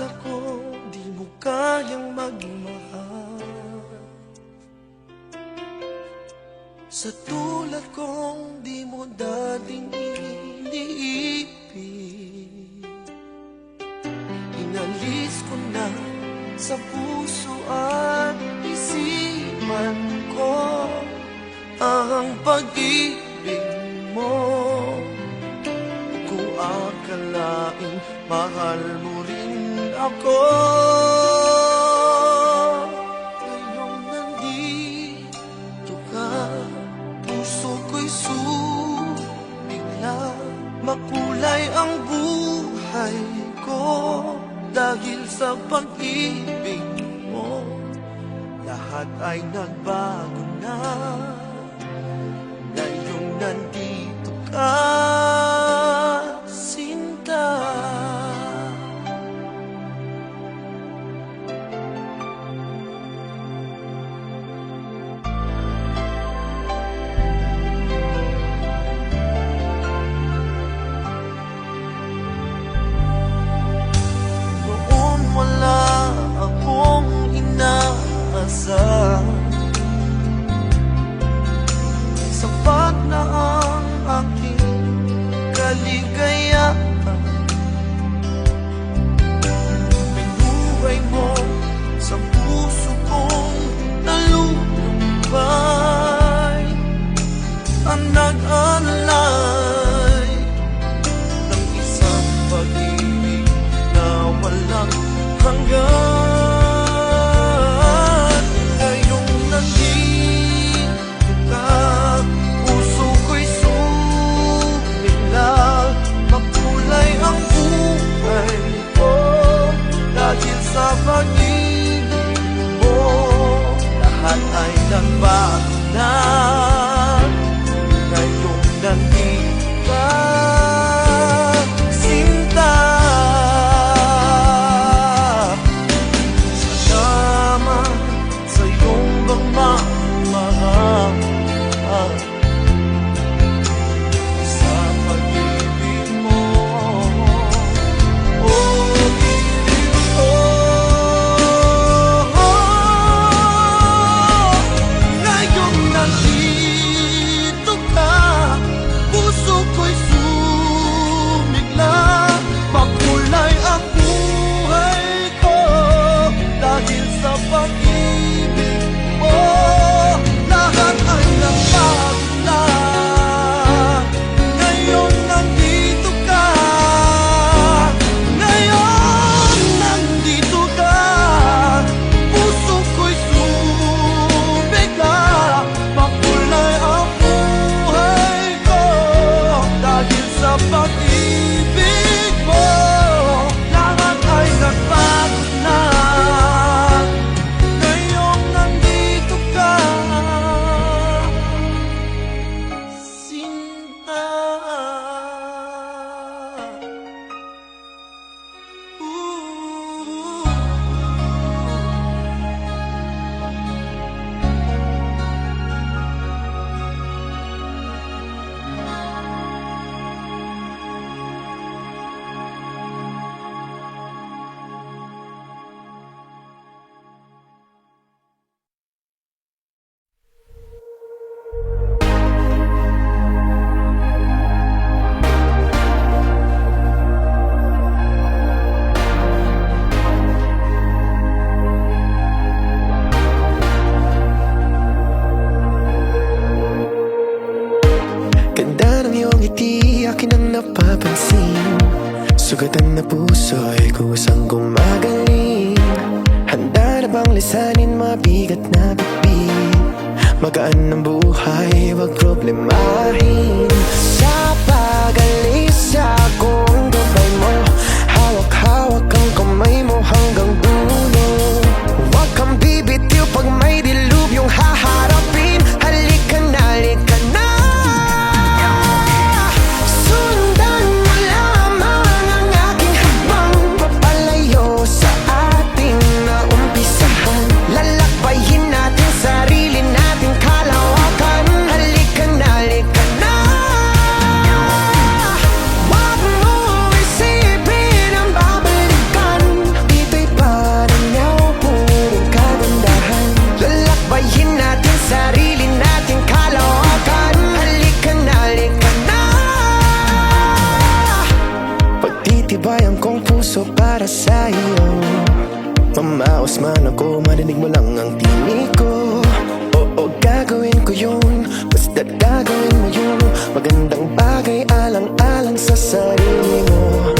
Akala ko di mo kayang magmahal Sa tulad kong di mo dating iniipin Inalis ko na sa puso at isipan ko Ang pag-ibig mo. Kung akalaing mahal mo rin ako. Ngayong nandito ka Puso ko'y sumigla Makulay ang buhay ko Dahil sa pag-ibig mo. Lahat ay nagbago na. Ngayong nandito ka kaligayahan Binuhay mo sa puso kong nalulumbay Ang nag-alay Sugatan na puso ay kusang gumagaling. Handa na bang lisanin mabigat na bibig Magaan ang buhay, wag problemahin. Sa pag-alis mo lang ang tinig ko. Oo, gagawin ko yun. Basta't gagawin mo yun. Magandang bagay alang-alang sa sarili